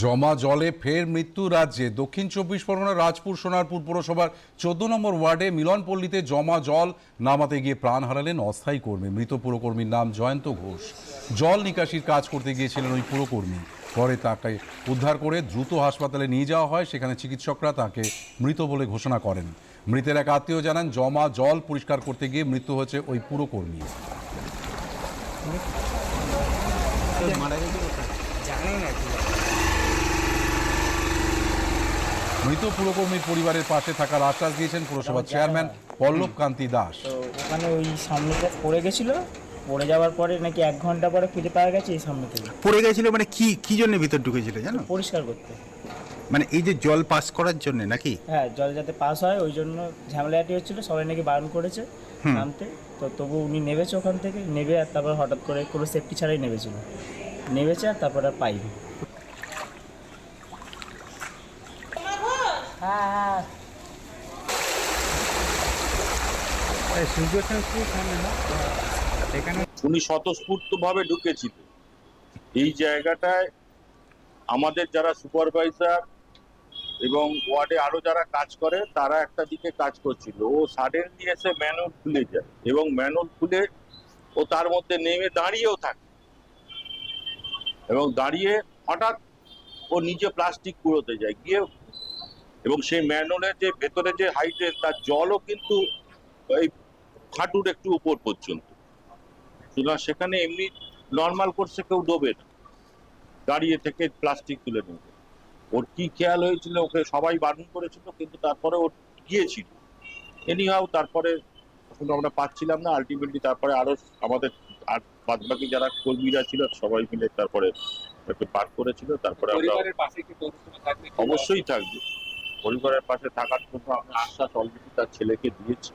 জমা জলে ফের মৃত্যু রাজ্যে। দক্ষিণ চব্বিশ পরগনার রাজপুর, সোনারপুর পুরসভার চোদ্দ নম্বর ওয়ার্ডে মিলনপল্লীতে জমা জল নামাতে গিয়ে প্রাণ হারালেন অস্থায়ী কর্মী। মৃত পুরকর্মীর নাম জয়ন্ত ঘোষ। জল নিকাশির কাজ করতে গিয়েছিলেন ওই পুরকর্মী। পরে তাকে উদ্ধার করে দ্রুত হাসপাতালে নিয়ে যাওয়া হয়, সেখানে চিকিৎসকরা তাকে মৃত বলে ঘোষণা করেন। মৃতের এক আত্মীয় জানান, জমা জল পরিষ্কার করতে গিয়ে মৃত্যু হয়েছে ওই পুরকর্মী। মৃত পুরকর্মীর পরিবারের পাশে থাকার আশ্বাস দিয়েছেন পুরসভার চেয়ারম্যান পল্লব কান্তি দাস। তো ওখানে ওই সামনেটা পড়ে গেছিল পড়ে যাওয়ার পরে নাকি এক ঘণ্টা পরে খুঁজে পাওয়া গেছে এই সামনে থেকে। পড়ে গেছিল মানে কি কি জন্য ভিতর ঢুকেছিল জানো? পরিষ্কার করতে। মানে এই যে জল পাস করার জন্য নাকি? হ্যাঁ জল যাতে পাস হয় ওই জন্য ঝামেলাটি হচ্ছিল সবাই নাকি বারণ করেছে নামতে। তো তবু উনি নেবেছে ওখান থেকে নেবে আর তারপর হঠাৎ করে কোনো সেফটি ছাড়াই নেবেছিল। নেবেছে আর তারপর আর পাইনি। হ্যাঁ উনি স্বতঃস্ফূর্তভাবে ঢুকেছিলেন এই জায়গাটায় আমাদের যারা সুপারভাইজার এবং ওয়ার্ডে আরও যারা কাজ করে তারা একটা দিকে কাজ করছিল। ও সাডেনলি এসে ম্যানুয়াল খুলে যায় এবং ম্যানুয়াল খুলে ও তার মধ্যে নেমে দাঁড়িয়েও থাকে। এবং দাঁড়িয়ে হঠাৎ ও নিজে প্লাস্টিক কুড়োতে যায়। গিয়ে এবং সেই ম্যানুয়ালের যে ভেতরে যে হাইটে তার জলও কিন্তু এই হাঁটুর একটু উপর পর্যন্ত। সুতরাং সেখানে এমনি নর্মাল কোর্সে কেউ ডোবে না। দাঁড়িয়ে থেকে প্লাস্টিক তুলে নেবে। ওর কি খেয়াল হয়েছিল ওকে সবাই বারণ করেছিল কিন্তু তারপরে ওর গিয়েছিল। এনিহাও তারপরে শুধু আমরা পাচ্ছিলাম না। আলটিমেটলি তারপরে আরও আমাদের আর বাদ বাকি যারা কর্মীরা ছিল সবাই মিলে তারপরে ওকে পার করেছিল। তারপরে আমরা অবশ্যই থাকবে। পরিবারের পাশে থাকার জন্য আমরা আশ্বাস অলরেডি তার ছেলেকে দিয়েছি।